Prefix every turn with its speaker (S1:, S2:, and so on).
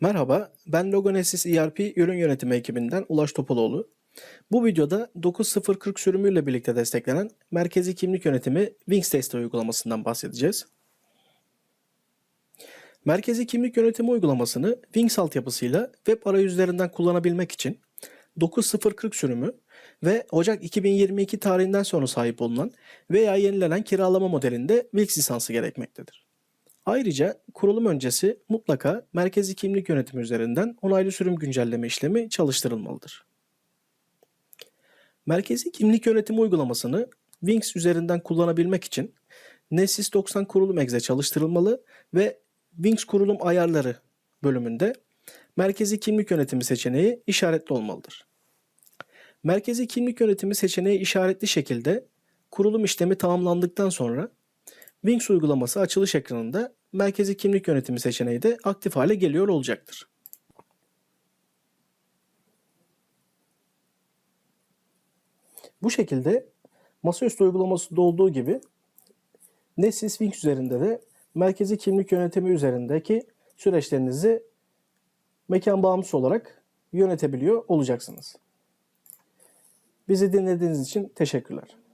S1: Merhaba, ben Logonesis ERP ürün yönetimi ekibinden Ulaş Topaloğlu. Bu videoda 9040 sürümüyle birlikte desteklenen merkezi kimlik yönetimi Wings Test uygulamasından bahsedeceğiz. Merkezi kimlik yönetimi uygulamasını Wings altyapısıyla web arayüzlerinden kullanabilmek için 9040 sürümü ve Ocak 2022 tarihinden sonra sahip olunan veya yenilenen kiralama modelinde Wix lisansı gerekmektedir. Ayrıca kurulum öncesi mutlaka merkezi kimlik yönetimi üzerinden onaylı sürüm güncelleme işlemi çalıştırılmalıdır. Merkezi kimlik yönetimi uygulamasını Wings üzerinden kullanabilmek için Nessis 90 kurulum exe çalıştırılmalı ve Wings kurulum ayarları bölümünde merkezi kimlik yönetimi seçeneği işaretli olmalıdır. Merkezi kimlik yönetimi seçeneği işaretli şekilde kurulum işlemi tamamlandıktan sonra Wings uygulaması açılış ekranında merkezi kimlik yönetimi seçeneği de aktif hale geliyor olacaktır. Bu şekilde masaüstü uygulamasında olduğu gibi Nessis Wings üzerinde de merkezi kimlik yönetimi üzerindeki süreçlerinizi mekan bağımsız olarak yönetebiliyor olacaksınız. Bizi dinlediğiniz için teşekkürler.